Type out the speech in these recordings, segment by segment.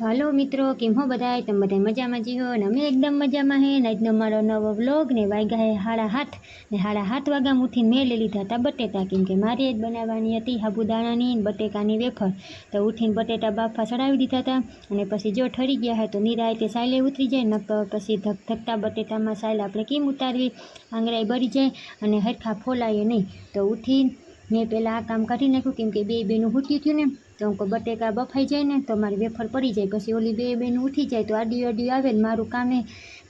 હાલો મિત્રો, કેમ હો બધાય? તમે બધા મજામાં જી અને અમે એકદમ મજામાં હે. ને આજનો મારો નવો વ્લોગ ને વાગ્યા હે હાડા હાથ ને હાડા હાથ વાગ્યા ઉઠીને મેં લઈ લીધા હતા બટેટા, કેમ કે મારે જ બનાવવાની હતી સાબુદાણાની ને બટેકાની વેફર. તો ઉઠીને બટેટા બાફા ચડાવી દીધા હતા અને પછી જો ઠરી ગયા હોય તો નિરાયતે સાયલે ઉતરી જાય ન પછી ધક ધકતા બટેટામાં સાયલ આપણે કેમ ઉતારવી? આંગળાઈ બળી જાય અને હરખા ફોલાય નહીં. તો ઉઠીને મેં પહેલાં આ કામ કાઢી નાખ્યું, કેમ કે બે બેનું હૂટ્યું થયું ને. તો હું બટેકા બફાઈ જાય ને તો મારી વેફર પડી જાય. પછી ઓલી બે બેન ઉઠી જાય તો આડી આડી આવે ને મારું કામે.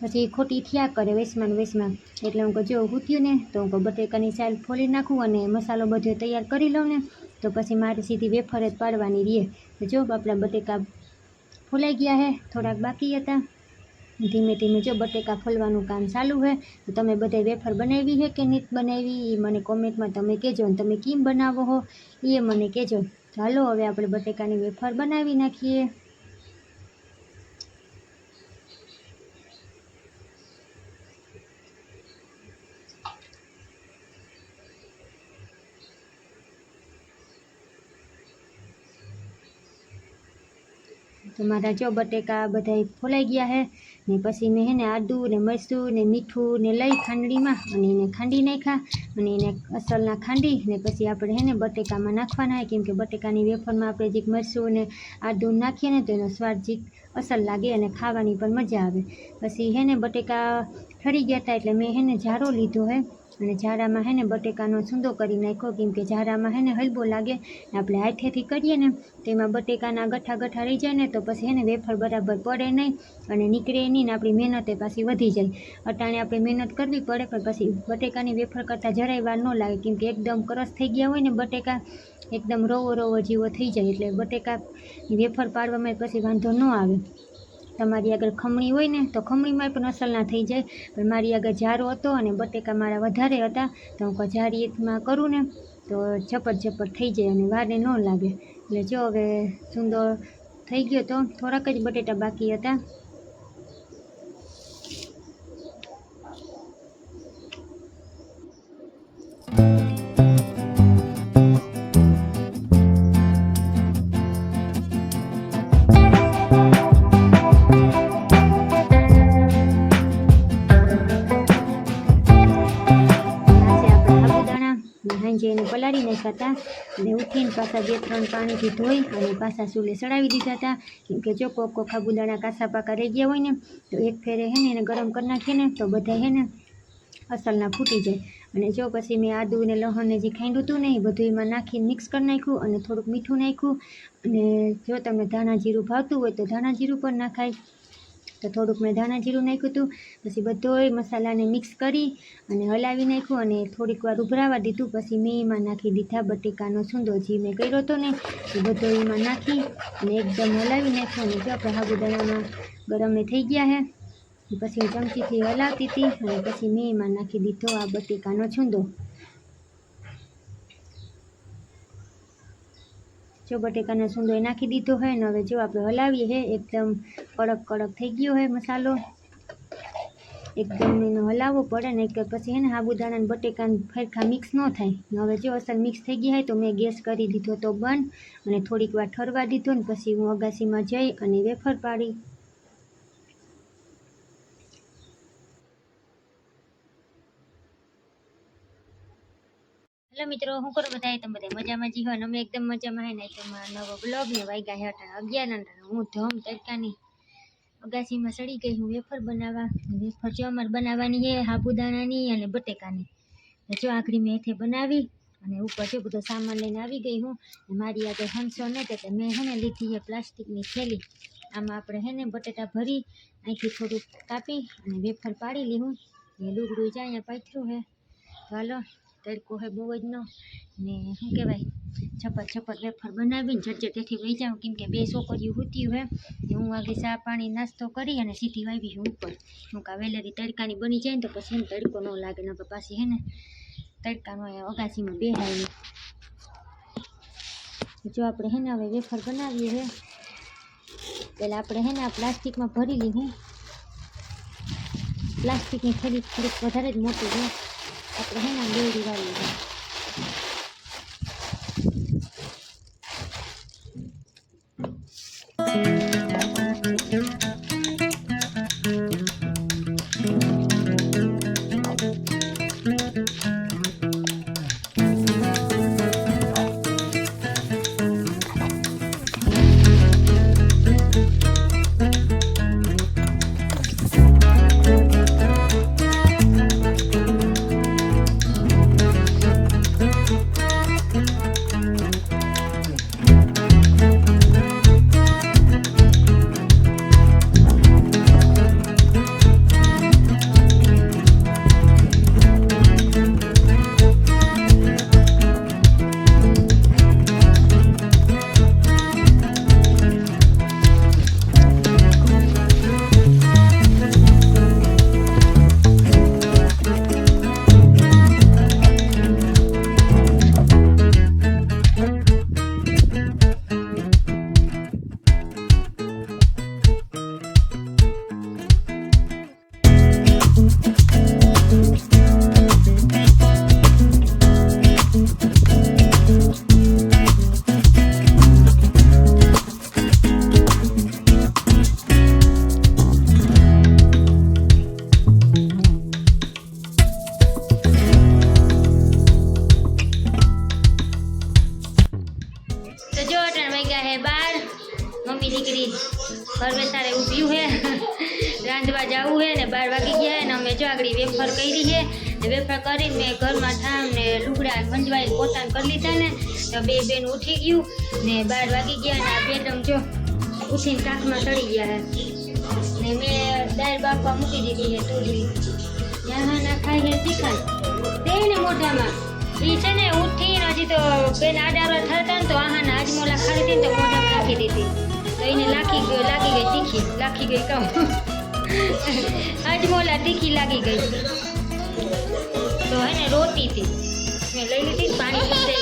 પછી ખોટી થયા કરે વેસમાં વેસમાં. એટલે હું જો ઉઠ્યું ને તો હું બટેકાની સાલ ફોલી નાખું અને મસાલો બધો તૈયાર કરી લઉં ને. તો પછી મારે સીધી વેફર જ પાડવાની રહે. તો જો આપણા બટેકા ફોલાઈ ગયા હે, થોડાક બાકી હતા. ધીમે ધીમે જો બટેકા ફોલવાનું કામ ચાલુ છે તો તમે બધે વેફર બનાવી છે કે નહીં બનાવી? એ મને કોમેન્ટમાં તમે કહેજો અને તમે કેમ બનાવો હો? એ મને કહેજો. ચાલો હવે આપણે બટેકાની વેફર બનાવી નાખીએ. મારા જો બટેકા બધા ફોલાઈ ગયા છે ને પછી મેં એને આદું ને મરચું ને મીઠું ને લઈ ખાંડડીમાં અને એને ખાંડી નાખ્યા અને એને અસલના ખાંડી ને પછી આપણે એને બટેકામાં નાખવાના હોય કેમ કે બટેકાની વેફરમાં આપણે જીક મરચું ને આદું નાખીએ ને તો એનો સ્વાદ જીક અસલ લાગે અને ખાવાની પણ મજા આવે. પછી હેને બટેકા ઠરી ગયા હતા એટલે મેં એને જારો લીધો હે. અને ઝારામાં હે ને બટેકાનો છૂંદો કરી નાખ્યો, કેમ કે ઝારામાં હે ને હલબો લાગે ને આપણે હાથેથી કરીએ ને તેમાં બટેકાના ગઠ્ઠા ગઠ્ઠા રહી જાય ને તો પછી હે ને વેફર બરાબર પડે નહીં અને નીકળે નહીં ને આપણી મહેનતે પાછી વધી જાય. અટાણે આપણે મહેનત કરવી પડે, પણ પછી બટેકાની વેફર કરતાં જરાય વાર ન લાગે, કેમ કે એકદમ કરસ થઈ ગયા હોય ને બટેકા, એકદમ રોવો રોવો જેવો થઈ જાય, એટલે બટેકાની વેફર પાડવામાં પછી વાંધો ન આવે. તમારી આગળ ખમણી હોય ને, તો ખમણીમાં પણ અસલ ના થઈ જાય. પણ મારી આગળ જારો હતો અને બટેકા મારા વધારે હતા, તો હું જારીમાં કરું ને, તો ઝપટ ઝપટ થઈ જાય અને વારે ન લાગે. એટલે જો હવે સુંદર થઈ ગયો તો થોડાક જ બટેટા બાકી હતા. પલાળી નાખ્યા હતા અને ઉઠીને પાછા બે ત્રણ પાણીથી ધોઈ અને પાછા ચૂલે ચડાવી દીધા હતા. કેમકે જો કોક કોક સાબુદાણા કાસા પાકા રહી ગયા હોય ને, તો એક ફેરે હે ને એને ગરમ કરી નાખીએ ને, તો બધા હે ને અસલના ફૂટી જાય. અને જો પછી મેં આદુ ને લહણને જે ખાંડ્યું હતું ને, એ બધું એમાં નાખીને મિક્સ કરી નાખ્યું અને થોડુંક મીઠું નાખ્યું. અને જો તમને ધાણા જીરું ભાવતું હોય તો ધાણા જીરું પણ નાખાય. તો થોડુંક મેં ધાણા જીરું નાખ્યું હતું. પછી બધોય મસાલાને મિક્સ કરી અને હલાવી નાખ્યું અને થોડીક વાર ઉભરાવા દીધું. પછી મેં એમાં નાખી દીધા બટેકાનો છૂંદો જે મેં કર્યો હતો ને, એ બધો એમાં નાખી અને એકદમ હલાવી નાખ્યો અને જો આપણે સાબુદાણામાં ગરમે થઈ ગયા હે પછી હું ચમચીથી હલાવતી હતી અને પછી મેં એમાં નાખી દીધો આ બટેકાનો છૂંદો જો બટેકાનો સુંદો એ નાખી દીધો હોય ને હવે જો આપણે હલાવીએ હે, એકદમ કડક કડક થઈ ગયો હોય મસાલો. એકદમ એનો હલાવવો પડે ને કે પછી હે ને સાબુદાણા ને બટેકા ફરખા મિક્સ ન થાય. હવે જો અસર મિક્સ થઈ ગયા હોય તો મેં ગેસ કરી દીધો તો બંધ. અને થોડીક વાર ઠરવા દીધો ને પછી હું અગાસીમાં જઈ અને વેફર પાડી. હેલો મિત્રો, હું કરું બધા તમે બધા મજામાં જી હોય અમે એકદમ મજામાં હે ને? તમારા નવો બ્લોગ ને વાગ્યા હતા અગિયાર હું ધમ તડકાની અગાસીમાં સડી ગઈ હું વેફર બનાવવા. વેફર જો અમારે બનાવવાની છે સાબુદાણાની અને બટેકાની. જો આખરી મેં એથે બનાવી અને ઉપર જો બધો સામાન લઈને આવી ગઈ હું. મારી આગળ હંસો ને તો મેં હે ને લીધી છે પ્લાસ્ટિકની થેલી. આમાં આપણે હે ને બટેટા ભરી અહીંથી થોડુંક કાપી અને વેફર પાડી લીધું. એ લુગડું જાય અહીંયા પાથરું હે. હાલો તડકો હે બહુ જ નો ને શું કહેવાય છપટ છપટ વેફર બનાવીને ઝટઝટ તેથી વહી જાઉં કેમ કે બે છોકરીઓ હુતી હે ને હું આગે ચા પાણી નાસ્તો કરી અને સીધી વાવી હું ઉપર હું કા વેલેરી તડકાની બની જાય ને તો પછી એને તડકો ન લાગે ને પાછી હે ને તડકાનો એ અગાસીમાં બેહાય નહીં જો આપણે હે ને હવે વેફર બનાવીએ હે પહેલાં આપણે હે ને આ પ્લાસ્ટિકમાં ભરી લીધું પ્લાસ્ટિકની થેલી થોડીક વધારે જ મોટી છે あと変な料理がいい。ઘર બેસાડે ઉભ્યું હે. રાંધવા જવું હે ને બાર વાગી ગયા હે ને અમે જો આગળ વેફર કરી છે ને વેફર કરીને મેં ઘરમાં ઠામ ને લુગડા મંજવાઈ પોતાને કરી લીધા ને. તો બે બેન ઉઠી ગયું ને બાર વાગી ગયા ને આ બેડમ જો ઉઠીને કાકમાં ચડી ગયા હે. ને મેં દાળ બાફવા મૂકી દીધી છે તોડવી યહાં ના ખાઈ હે ચિકન તે ને મોઢામાં. એ છે ને ઉઠીને હજી તો બેન આડાવડા થતા ને તો આહાના આજમોલા ખાઈ હતી ને તો મોઢામાં નાખી દીધી. તો એને લાખી ગયો લાગી ગઈ તીખી લાખી ગઈ કહું આજમોલા તીખી લાગી ગઈ તો હે ને રોતી હતી મેં લઈ લીધી ને પાણી પીતે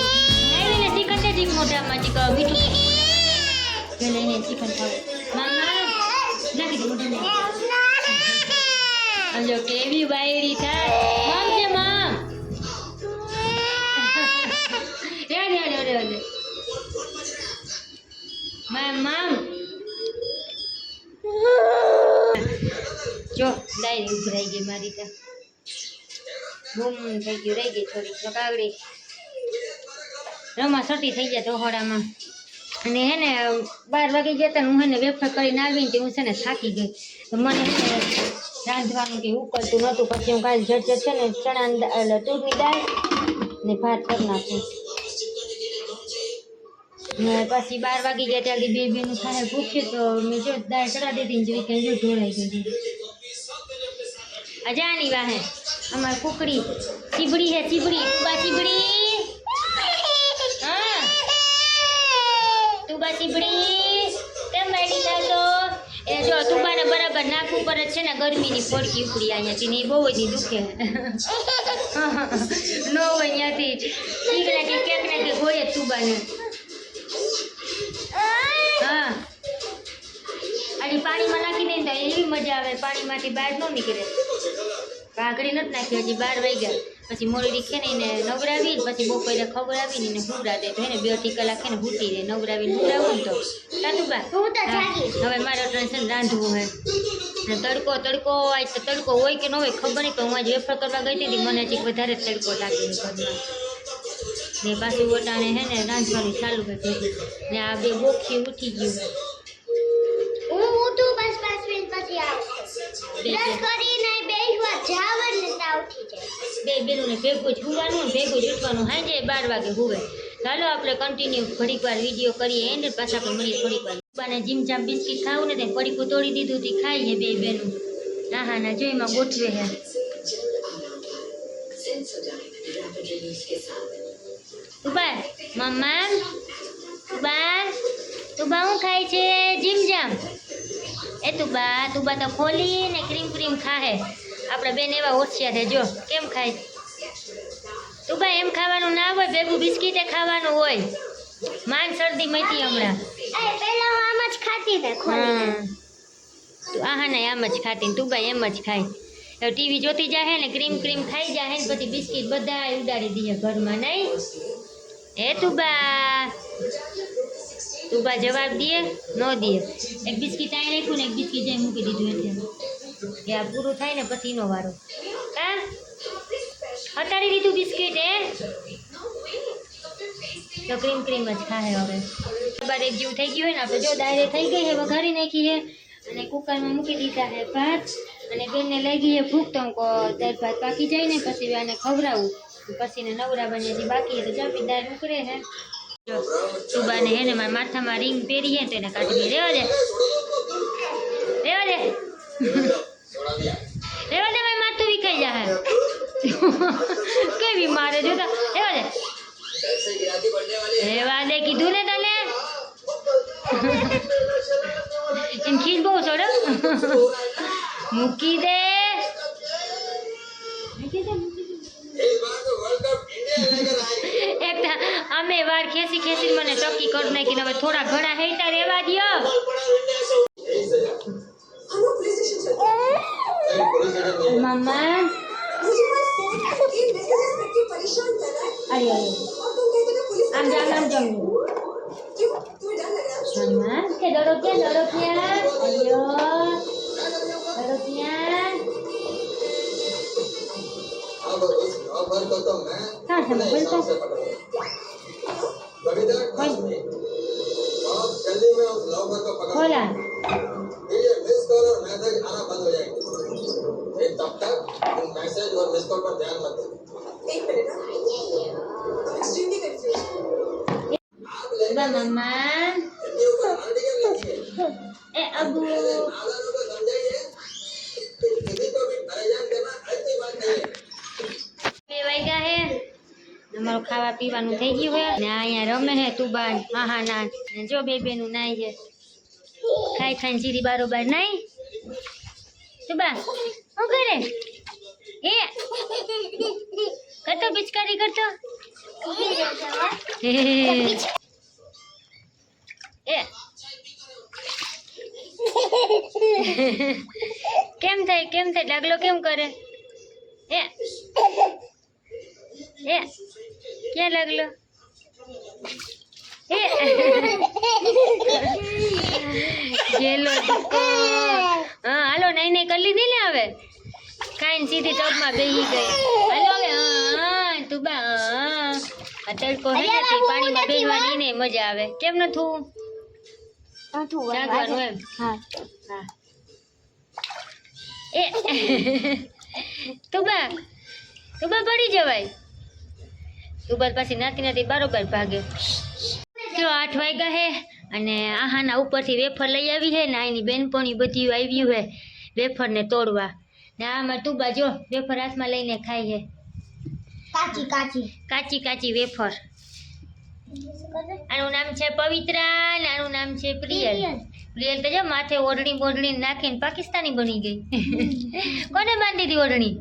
નહીં ને ચિકન છે જીક મોઢામાં જીક મીઠું મેં લઈને ચિકન ખાવું મામા નાખી દે મોઢામાં જો કેવી બાયડી થાય મામ છે મામ રે રે રે રે રે મામ મામ જો ડાયરી ઉભરાઈ ગઈ મારી તો બૂમ થઈ ગયું રહી ગઈ થોડી તો કાગડી રમા સટી થઈ ગયા તોહોડામાં અને હે ને બાર વાગે ગયા તા ને હું હે ને વેફર કરીને આવીને તે હું છે ને થાકી ગઈ તો મને હે ને રાંધવાનું કે ઉકળતું નહોતું પછી હું કાલે ઝટઝટ છે ને ચણાની દા- એટલે તુરની દાળ ને ભાત કરી નાખું ને પછી બાર વાગી ગયા ત્યારથી બે બેનું ખાને ભૂખ્યું તો મેં જો દાળ ચડાવી દીધી ને જોઈ કે જો ઢોળાઈ ગઈ અજાની વાહે અમાર કુકડી ચીબડી હે ચીબડી તુબા ચીબડી હા તુબા ચીબડી કેમ બેઠી થાશો એ જો તુબાને બરાબર નાક ઉપર જ છે ને ગરમીની ફોડકી ઉપડી અહીંયાથી ને ઈ બહુ જ ઈ દુખે નો હોય અહીંયાથી ચીક ને કે કેક ને કે હોય જ તુબાને હા આની પાણીમાં નાખી દઈએ ને તો એવી મજા આવે પાણીમાંથી બહાર ન નીકળે કાકડી નથી નાખી હજી બાર વાગ્યા. પછી મોડી છે ને એને નવડાવી પછી બપોરે ખવડાવી ને હુવડા દે. તો એને બે અઢી કલાક છે ને હૂટી દે નવડાવીને હુવડાવું ને તો. કાતુબા હવે મારે અટાણે છે ને રાંધવું હે. ને તડકો તડકો આજ તો તડકો હોય કે ન હોય ખબર નહીં પણ હું આજે વેફર કરવા ગઈ હતી મને હજી વધારે તડકો લાગે છે ઘરમાં. ને પાછું ઓટાણે હે ને રાંધવાનું ચાલુ હોય ને આ બે બોખી ઉઠી ગયું. હું ઊઠું બસ પાંચ મિનિટ પછી આવું બે બ્રશ કરીને બેસવા જાવ ને ત્યાં ઉઠી જાય બે બેનોને ભેગું જ હુવાનું ભેગું જ ઉઠવાનું. હાંજે બાર વાગે હુવે. ચાલો આપણે કન્ટિન્યુ ઘડીક વાર વીડિયો કરીએ. એને પાછા આપણે મળીએ થોડીક વાર. બાને જીમ જામ બિસ્કિટ ખાવું ને તે પડીકું તોડી દીધું તે. ખાઈએ બે બેનું. હા હા ના, જો ગોઠવે હે. તુબા મમ્મા તુબા તુબા હું ખાય છે? જીમ જામ એ તુબા તુબા તો ખોલી ને ક્રીમ ક્રીમ ખાહે. આપણે બેન એવા હોશિયાર છે જો. કેમ ખાય? તુબા એમ ખાવાનું ના હોય ભેગું બિસ્કીટે ખાવાનું હોય. માન શરદી મટી હમણાં. પેલા હું આમ જ ખાતી ને તું આહા ને આમ જ ખાતી તું ભાઈ એમ જ ખાય. હવે ટીવી જોતી જાહે ને ક્રીમ ક્રીમ ખાઈ જાહે ને પછી બિસ્કીટ બધા ઉડાડી દઈએ ઘરમાં નહીં એ તુબા તું બા જવાબ દે ન દે. એક બિસ્કીટ આઈ રાખ્યું ને એક બિસ્કીટ જાય મૂકી દીધું એટલે એ આ પૂરું થાય ને પછી એનો વારો હા હટાડી દીધું બિસ્કીટ એ તો ક્રીમ ક્રીમ જ ખાહે હવે બાર એક જેવું થઈ ગયું હોય ને આપણે જો દાયરે થઈ ગઈ છે વઘારી નાખી છે અને કુકરમાં મૂકી દીધા છે ભાત અને બેનને લઈ ગઈ છે ભૂખ તો હું કહું દાળ ભાત પાકી જાય ને પછી આને ખવડાવું પછી ને નવરા બને છે બાકી છે તો ચાપી દાળ ઉકળે છે જો સુબાને હે ને મારા માથામાં રિંગ પહેરી છે તો એને કાઢી દે. રેવા દે રેવા દે કેવી મારે જોતા રેવા દે રેવા દે કીધું ને તને એમ ખીજ બહુ છોડો મૂકી દે મૂકી દે, મૂકી દે. એક તો અમે વાર ખેસી ખેસી મને ચક્કી કરી નાખીને હવે થોડા ઘણા હેટા રેવા દ્યો મમ્મા ayo ayo. Jangan sama. Oke doroknya doroknya. Ayo. Doroknya. ये मिस कॉल और मैसेज आना बंद हो जाएंगे एक तब तक इन मैसेज और मिस कॉल पर ध्यान मत दो બે વાગ્યા હે અમારું ખાવા પીવાનું થઈ ગયું હે ને આ અહીંયા રમે હે તુબાન હા હા ના ને જો બે બેનું નાઈ છે ખાઈ ખાઈને સીધી બારોબાર નાઈ તુબા શું કરે એ કરતો પિચકારી કરતો હે એ. કેમ થાય કેમ થાય? ડાગલો કેમ કરે? એ. એ. ક્યાં લાગલો એ. ગેલો હા હાલો નાઈ નાઈ કરી લીધી ને હવે? ખાઈને સીધી ટબમાં બેસી ગઈ. હાલો હવે હા તું બા હા તડકો હે પાણીમાં બેસવાની ને મજા આવે. કેમ ન થવું જાગવાનું એમ હા હા એ તું બા પડી જવાય તું પાછી નાતી નાતી બરોબર ભાગે. જો આઠ વાગ્યા હે અને આહાના ઉપરથી વેફર લઈ આવી છે ને આની બેનપણી બધી આવ્યું હે વેફરને તોડવા. ને આમાં તુબા જો વેફર હાથમાં લઈને ખાય છે કાચી કાચી. કાચી કાચી વેફર. આનું નામ છે પવિત્રા ને આનું નામ છે પ્રિયલ પ્રિયલ તો જો માથે ઓઢણી બોઢણી નાખીને પાકિસ્તાની બની ગઈ કોને બાંધી હતી ઓઢણી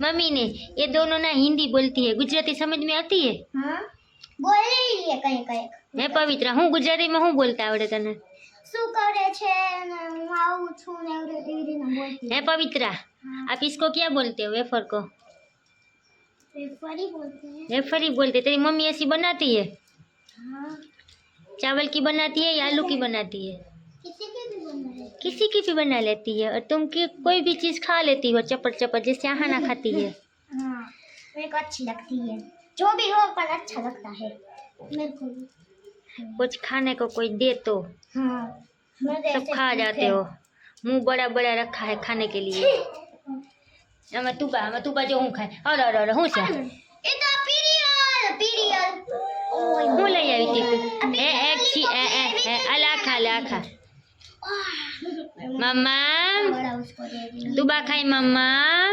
मम्मी ने ये दोनों ना हिंदी बोलती है गुजराती समझ में आती है હા બોલી લે કઈ કઈ मैं पवित्रा हूँ गुजराती में हूँ बोलता आवड़े तने શું કરે છે ને હું આવું છું ને એવી રીતે એવી રીતના બોલતી मैं पवित्रा आप इसको क्या बोलते हो वेफर को फिर फरी बोलते हैं। वेफर ही बोलते तेरी मम्मी ऐसी बनाती है? हाँ। चावल की बनाती है या आलू की बनाती है? किसी के भी बोलना है। किसी की भी बना लेती है और तुम की कोई भी चीज़ खा लेती हो चपट चपट जैसे आहाना खाती है। हाँ मेरे को अच्छी लगती है। जो भी हो पर अच्छा लगता है। मेरे को कुछ खाने को कोई दे तो। हाँ सब खा जाते हो। मुँह बड़ा बड़ा रखा है खाने के लिए। અમે તુબા અમે તુબા જો હું ખાય અરે અરે અરે હું છે એ તો પીરિયલ પીરિયલ હું લઈ આવી હતી એ એક છી એ એ એ અલા ખા લા ખા મમ્મા તુબા ખાય મમ્મા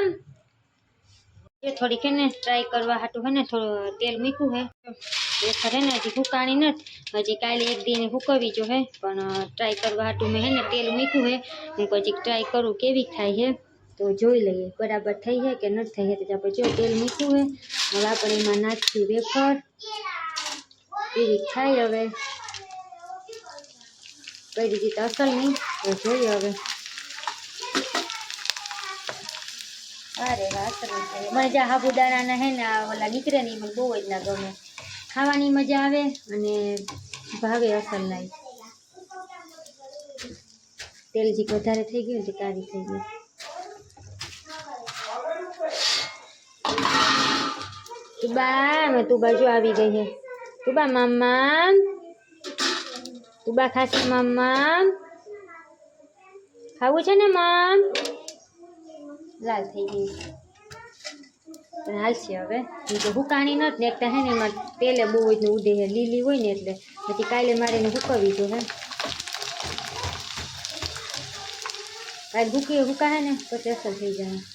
એ થોડીક હે ને ટ્રાય કરવા હાટું હે ને થોડું તેલ મૂક્યું હે વેફર હે ને હજી ફૂકાણી નથી હજી કાલે એક દીને ફૂકવી જો હે પણ ટ્રાય કરવા હાટું મેં હે ને તેલ મૂક્યું હે હું પછી ટ્રાય કરું કેવી થાય હે તો જોઈ લઈએ બરાબર થઈ છે કે નથી થઈ છે તો આપણે જો તેલ મૂક્યું હે હવે આપણે એમાં નાખીએ વેફર એવી થાય હવે કઈ રીતે અસલ નહીં તો જોઈએ હવે અરે વાહ સરસ છે મને જ્યાં સાબુદાણાના હે ને આ ઓલા નીકળે ને ઈ મને બહુ જ ના ગમે ખાવાની મજા આવે અને ભાવે અસર લાય તેલ જીક વધારે થઈ ગયું ને તે કાળી થઈ ગઈ તુબા મેં તુબા જો આવી ગઈ હે તુબા મામા તુબા ખાશે મામા ખાવું છે ને મમ લાલ થઈ ગઈ પણ હાલશે હવે કેમ કે હુકાણી નથી ને એકતા હે ને એમાં તેલે બહુ જ ને ઉડે છે લીલી હોય ને એટલે પછી કાલે મારે એને હુકવવી જો હે કાલે હુકી હુકા હે ને પછી અસર થઈ જાય